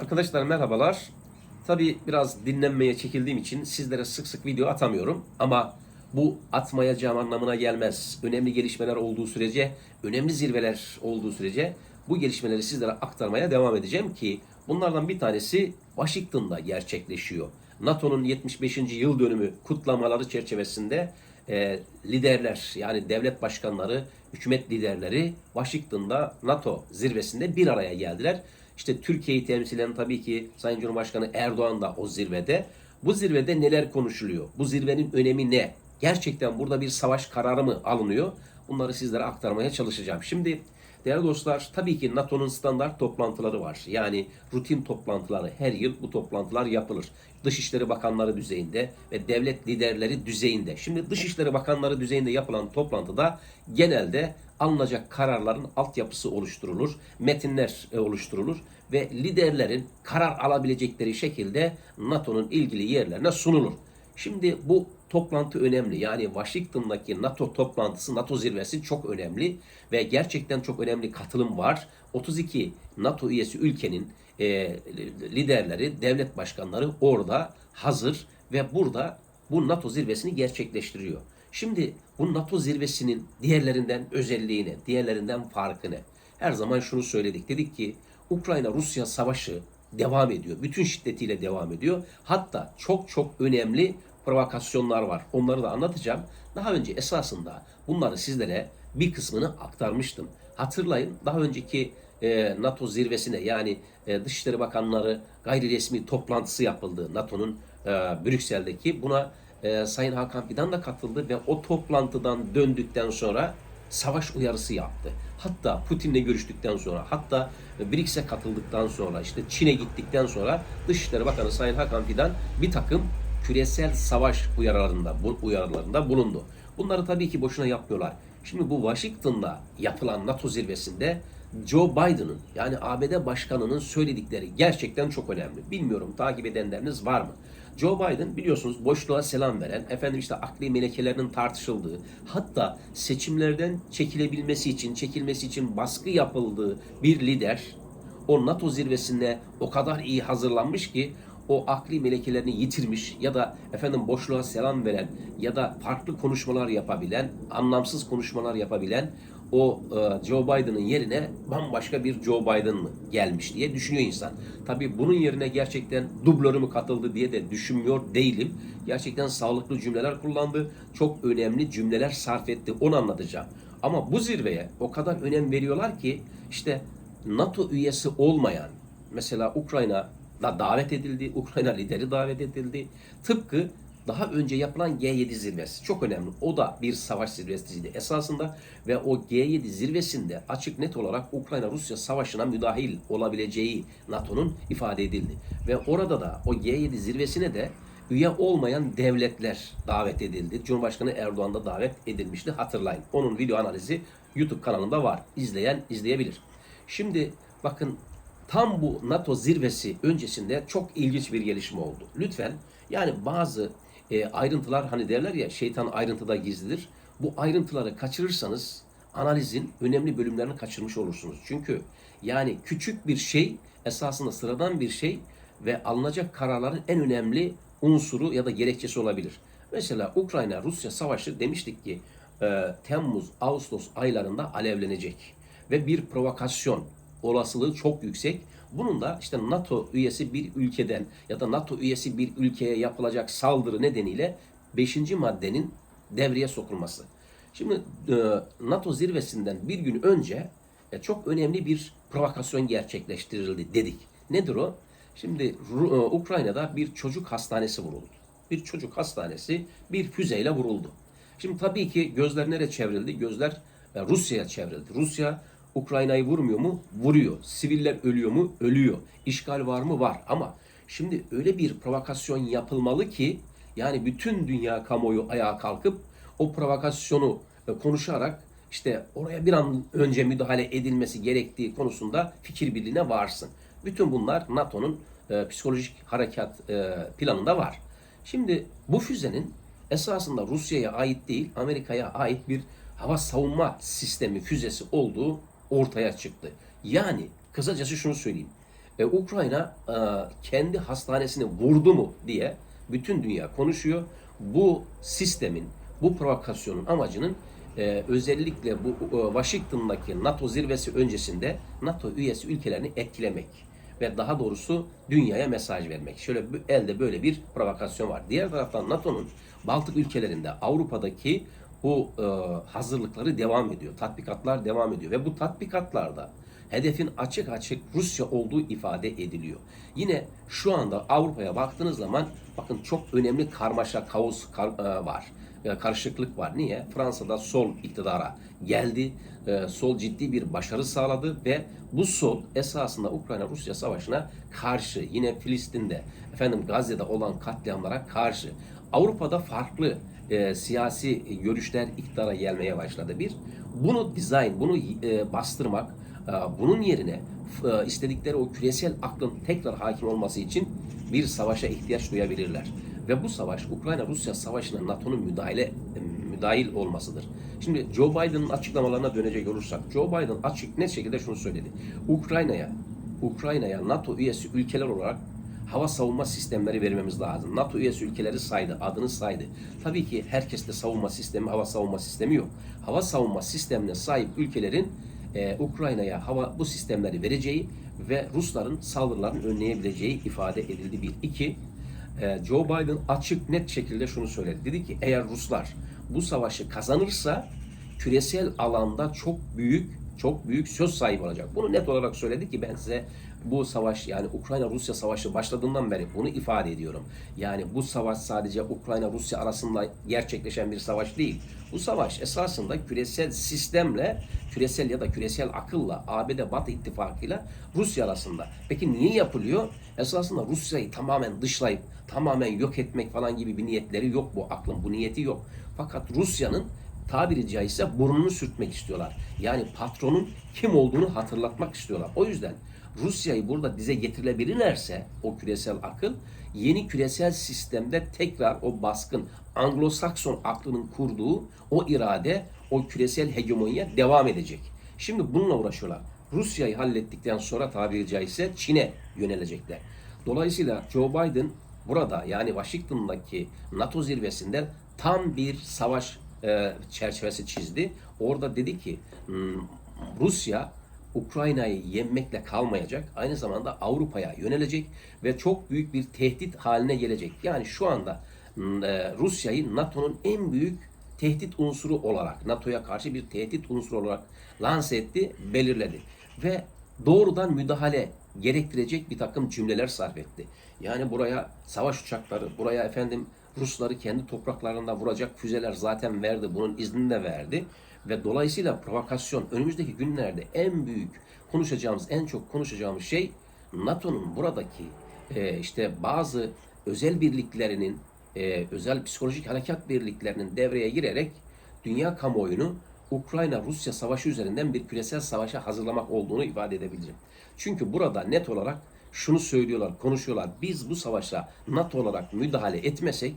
Arkadaşlar merhabalar. Tabi biraz dinlenmeye çekildiğim için sizlere sık sık video atamıyorum. Ama bu atmayacağım anlamına gelmez. Önemli gelişmeler olduğu sürece, önemli zirveler olduğu sürece bu gelişmeleri sizlere aktarmaya devam edeceğim ki bunlardan bir tanesi Washington'da gerçekleşiyor. NATO'nun 75. yıl dönümü kutlamaları çerçevesinde e, liderler yani devlet başkanları, hükümet liderleri Washington'da NATO zirvesinde bir araya geldiler. İşte Türkiye'yi temsilen tabii ki Sayın Cumhurbaşkanı Erdoğan da o zirvede. Bu zirvede neler konuşuluyor? Bu zirvenin önemi ne? Gerçekten burada bir savaş kararı mı alınıyor? Bunları sizlere aktarmaya çalışacağım. Şimdi değerli dostlar tabii ki NATO'nun standart toplantıları var. Yani rutin toplantıları her yıl bu toplantılar yapılır. Dışişleri Bakanları düzeyinde ve devlet liderleri düzeyinde. Şimdi Dışişleri Bakanları düzeyinde yapılan toplantıda genelde alınacak kararların altyapısı oluşturulur, metinler e, oluşturulur ve liderlerin karar alabilecekleri şekilde NATO'nun ilgili yerlerine sunulur. Şimdi bu toplantı önemli. Yani Washington'daki NATO toplantısı, NATO zirvesi çok önemli ve gerçekten çok önemli katılım var. 32 NATO üyesi ülkenin e, liderleri, devlet başkanları orada hazır ve burada bu NATO zirvesini gerçekleştiriyor. Şimdi bu NATO zirvesinin diğerlerinden özelliği ne? Diğerlerinden farkı ne? Her zaman şunu söyledik. Dedik ki Ukrayna-Rusya savaşı devam ediyor. Bütün şiddetiyle devam ediyor. Hatta çok çok önemli provokasyonlar var. Onları da anlatacağım. Daha önce esasında bunları sizlere bir kısmını aktarmıştım. Hatırlayın daha önceki e, NATO zirvesine yani e, Dışişleri Bakanları gayri resmi toplantısı yapıldı NATO'nun e, Brüksel'deki. Buna e, Sayın Hakan Fidan da katıldı ve o toplantıdan döndükten sonra savaş uyarısı yaptı. Hatta Putin'le görüştükten sonra, hatta BRICS'e katıldıktan sonra, işte Çin'e gittikten sonra Dışişleri Bakanı Sayın Hakan Fidan bir takım küresel savaş uyarılarında, bu uyarılarında bulundu. Bunları tabii ki boşuna yapmıyorlar. Şimdi bu Washington'da yapılan NATO zirvesinde Joe Biden'ın yani ABD başkanının söyledikleri gerçekten çok önemli. Bilmiyorum takip edenleriniz var mı? Joe Biden biliyorsunuz boşluğa selam veren, efendim işte akli melekelerinin tartışıldığı, hatta seçimlerden çekilebilmesi için, çekilmesi için baskı yapıldığı bir lider o NATO zirvesinde o kadar iyi hazırlanmış ki o akli melekelerini yitirmiş ya da efendim boşluğa selam veren ya da farklı konuşmalar yapabilen, anlamsız konuşmalar yapabilen o e, Joe Biden'ın yerine bambaşka bir Joe Biden mı gelmiş diye düşünüyor insan. Tabii bunun yerine gerçekten dublörü mü katıldı diye de düşünmüyor değilim. Gerçekten sağlıklı cümleler kullandı. Çok önemli cümleler sarf etti. Onu anlatacağım. Ama bu zirveye o kadar önem veriyorlar ki işte NATO üyesi olmayan mesela Ukrayna da davet edildi. Ukrayna lideri davet edildi. Tıpkı daha önce yapılan G7 zirvesi çok önemli. O da bir savaş zirvesiydi esasında ve o G7 zirvesinde açık net olarak Ukrayna-Rusya savaşına müdahil olabileceği NATO'nun ifade edildi. Ve orada da o G7 zirvesine de üye olmayan devletler davet edildi. Cumhurbaşkanı Erdoğan da davet edilmişti hatırlayın. Onun video analizi YouTube kanalında var. İzleyen izleyebilir. Şimdi bakın tam bu NATO zirvesi öncesinde çok ilginç bir gelişme oldu. Lütfen yani bazı e, ayrıntılar hani derler ya şeytan ayrıntıda gizlidir. Bu ayrıntıları kaçırırsanız analizin önemli bölümlerini kaçırmış olursunuz. Çünkü yani küçük bir şey esasında sıradan bir şey ve alınacak kararların en önemli unsuru ya da gerekçesi olabilir. Mesela Ukrayna-Rusya savaşı demiştik ki e, Temmuz, Ağustos aylarında alevlenecek ve bir provokasyon olasılığı çok yüksek. Bunun da işte NATO üyesi bir ülkeden ya da NATO üyesi bir ülkeye yapılacak saldırı nedeniyle 5. maddenin devreye sokulması. Şimdi e, NATO zirvesinden bir gün önce e, çok önemli bir provokasyon gerçekleştirildi dedik. Nedir o? Şimdi e, Ukrayna'da bir çocuk hastanesi vuruldu. Bir çocuk hastanesi bir füzeyle vuruldu. Şimdi tabii ki gözler nereye çevrildi? Gözler Rusya'ya çevrildi. Rusya Ukrayna'yı vurmuyor mu? Vuruyor. Siviller ölüyor mu? Ölüyor. İşgal var mı? Var. Ama şimdi öyle bir provokasyon yapılmalı ki yani bütün dünya kamuoyu ayağa kalkıp o provokasyonu e, konuşarak işte oraya bir an önce müdahale edilmesi gerektiği konusunda fikir birliğine varsın. Bütün bunlar NATO'nun e, psikolojik harekat e, planında var. Şimdi bu füzenin esasında Rusya'ya ait değil, Amerika'ya ait bir hava savunma sistemi füzesi olduğu ortaya çıktı. Yani kısacası şunu söyleyeyim. e, Ukrayna e, kendi hastanesini vurdu mu diye bütün dünya konuşuyor. Bu sistemin, bu provokasyonun amacının e, özellikle bu e, Washington'daki NATO zirvesi öncesinde NATO üyesi ülkelerini etkilemek ve daha doğrusu dünyaya mesaj vermek. Şöyle elde böyle bir provokasyon var. Diğer taraftan NATO'nun Baltık ülkelerinde Avrupa'daki bu e, hazırlıkları devam ediyor. Tatbikatlar devam ediyor ve bu tatbikatlarda hedefin açık açık Rusya olduğu ifade ediliyor. Yine şu anda Avrupa'ya baktığınız zaman bakın çok önemli karmaşa, kaos kar- e, var. E, karışıklık var. Niye? Fransa'da sol iktidara geldi. E, sol ciddi bir başarı sağladı ve bu sol esasında Ukrayna-Rusya savaşına karşı yine Filistin'de efendim Gazze'de olan katliamlara karşı Avrupa'da farklı e, siyasi görüşler iktidara gelmeye başladı. Bir, bunu dizayn, bunu e, bastırmak, e, bunun yerine e, istedikleri o küresel aklın tekrar hakim olması için bir savaşa ihtiyaç duyabilirler. Ve bu savaş Ukrayna-Rusya savaşına NATO'nun müdahale müdahil olmasıdır. Şimdi Joe Biden'ın açıklamalarına dönecek olursak, Joe Biden açık net şekilde şunu söyledi. Ukrayna'ya Ukrayna'ya NATO üyesi ülkeler olarak hava savunma sistemleri vermemiz lazım. NATO üyesi ülkeleri saydı, adını saydı. Tabii ki herkeste savunma sistemi, hava savunma sistemi yok. Hava savunma sistemine sahip ülkelerin e, Ukrayna'ya hava bu sistemleri vereceği ve Rusların saldırılarını önleyebileceği ifade edildi bir. iki e, Joe Biden açık net şekilde şunu söyledi. Dedi ki eğer Ruslar bu savaşı kazanırsa küresel alanda çok büyük çok büyük söz sahibi olacak. Bunu net olarak söyledi ki ben size bu savaş yani Ukrayna-Rusya savaşı başladığından beri bunu ifade ediyorum. Yani bu savaş sadece Ukrayna-Rusya arasında gerçekleşen bir savaş değil. Bu savaş esasında küresel sistemle, küresel ya da küresel akılla, ABD Batı ittifakıyla Rusya arasında. Peki niye yapılıyor? Esasında Rusya'yı tamamen dışlayıp tamamen yok etmek falan gibi bir niyetleri yok bu aklın, bu niyeti yok. Fakat Rusya'nın tabiri caizse burnunu sürtmek istiyorlar. Yani patronun kim olduğunu hatırlatmak istiyorlar. O yüzden Rusya'yı burada dize getirilebilirlerse o küresel akıl yeni küresel sistemde tekrar o baskın Anglo-Sakson aklının kurduğu o irade, o küresel hegemonya devam edecek. Şimdi bununla uğraşıyorlar. Rusya'yı hallettikten sonra tabiri caizse Çin'e yönelecekler. Dolayısıyla Joe Biden burada yani Washington'daki NATO zirvesinden tam bir savaş e, çerçevesi çizdi. Orada dedi ki "Hmm, Rusya Ukrayna'yı yenmekle kalmayacak. Aynı zamanda Avrupa'ya yönelecek ve çok büyük bir tehdit haline gelecek. Yani şu anda mm, e, Rusya'yı NATO'nun en büyük tehdit unsuru olarak, NATO'ya karşı bir tehdit unsuru olarak lanse etti, belirledi. Ve doğrudan müdahale gerektirecek bir takım cümleler sarf etti. Yani buraya savaş uçakları, buraya efendim Rusları kendi topraklarında vuracak füzeler zaten verdi. Bunun iznini de verdi. Ve dolayısıyla provokasyon önümüzdeki günlerde en büyük konuşacağımız, en çok konuşacağımız şey NATO'nun buradaki e, işte bazı özel birliklerinin, e, özel psikolojik harekat birliklerinin devreye girerek dünya kamuoyunu Ukrayna-Rusya savaşı üzerinden bir küresel savaşa hazırlamak olduğunu ifade edebileceğim. Çünkü burada net olarak şunu söylüyorlar, konuşuyorlar. Biz bu savaşa NATO olarak müdahale etmesek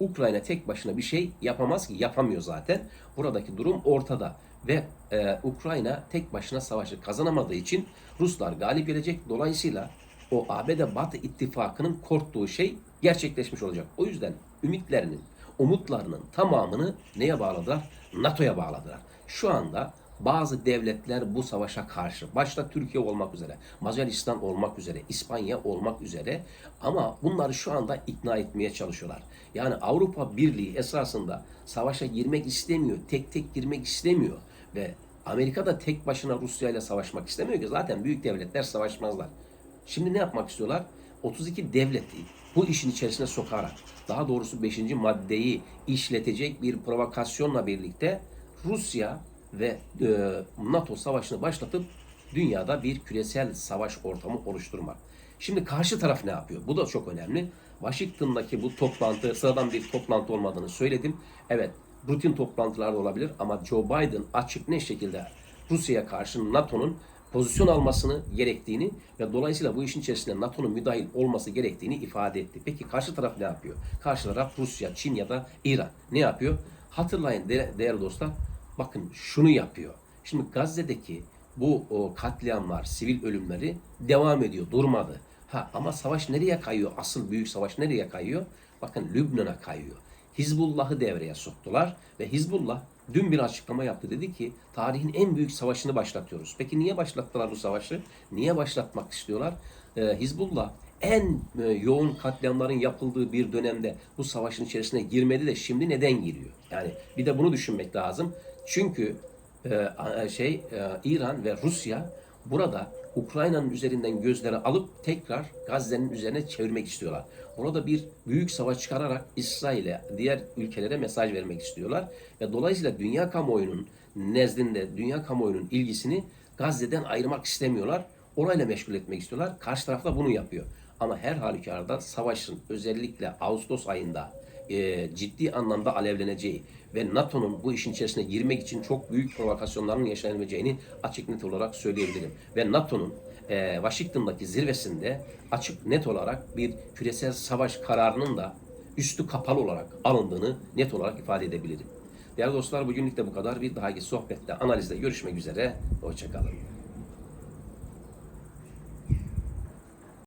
Ukrayna tek başına bir şey yapamaz ki, yapamıyor zaten. Buradaki durum ortada ve e, Ukrayna tek başına savaşı kazanamadığı için Ruslar galip gelecek. Dolayısıyla o ABD Batı ittifakının korktuğu şey gerçekleşmiş olacak. O yüzden ümitlerinin, umutlarının tamamını neye bağladılar? NATO'ya bağladılar. Şu anda bazı devletler bu savaşa karşı, başta Türkiye olmak üzere, Macaristan olmak üzere, İspanya olmak üzere ama bunları şu anda ikna etmeye çalışıyorlar. Yani Avrupa Birliği esasında savaşa girmek istemiyor, tek tek girmek istemiyor ve Amerika da tek başına Rusya ile savaşmak istemiyor ki zaten büyük devletler savaşmazlar. Şimdi ne yapmak istiyorlar? 32 devleti bu işin içerisine sokarak, daha doğrusu 5. maddeyi işletecek bir provokasyonla birlikte Rusya ve e, NATO savaşını başlatıp dünyada bir küresel savaş ortamı oluşturmak. Şimdi karşı taraf ne yapıyor? Bu da çok önemli. Washington'daki bu toplantı sıradan bir toplantı olmadığını söyledim. Evet, rutin toplantılar da olabilir ama Joe Biden açık ne şekilde Rusya'ya karşı NATO'nun pozisyon almasını gerektiğini ve dolayısıyla bu işin içerisinde NATO'nun müdahil olması gerektiğini ifade etti. Peki karşı taraf ne yapıyor? Karşı taraf Rusya, Çin ya da İran. Ne yapıyor? Hatırlayın de- değerli dostlar, bakın şunu yapıyor. Şimdi Gazze'deki bu o, katliamlar, sivil ölümleri devam ediyor, durmadı. Ha ama savaş nereye kayıyor? Asıl büyük savaş nereye kayıyor? Bakın Lübnan'a kayıyor. Hizbullah'ı devreye soktular ve Hizbullah dün bir açıklama yaptı. Dedi ki tarihin en büyük savaşını başlatıyoruz. Peki niye başlattılar bu savaşı? Niye başlatmak istiyorlar? Ee, Hizbullah en e, yoğun katliamların yapıldığı bir dönemde bu savaşın içerisine girmedi de şimdi neden giriyor? Yani bir de bunu düşünmek lazım. Çünkü e, a- şey e, İran ve Rusya burada Ukrayna'nın üzerinden gözleri alıp tekrar Gazze'nin üzerine çevirmek istiyorlar. Orada bir büyük savaş çıkararak İsrail'e, diğer ülkelere mesaj vermek istiyorlar. Ve dolayısıyla dünya kamuoyunun nezdinde, dünya kamuoyunun ilgisini Gazze'den ayırmak istemiyorlar. Orayla meşgul etmek istiyorlar. Karşı taraf da bunu yapıyor. Ama her halükarda savaşın özellikle Ağustos ayında e, ciddi anlamda alevleneceği ve NATO'nun bu işin içerisine girmek için çok büyük provokasyonların yaşanabileceğini açık net olarak söyleyebilirim. Ve NATO'nun e, Washington'daki zirvesinde açık net olarak bir küresel savaş kararının da üstü kapalı olarak alındığını net olarak ifade edebilirim. Değerli dostlar bugünlük de bu kadar. Bir dahaki sohbette, analizde görüşmek üzere. Hoşçakalın.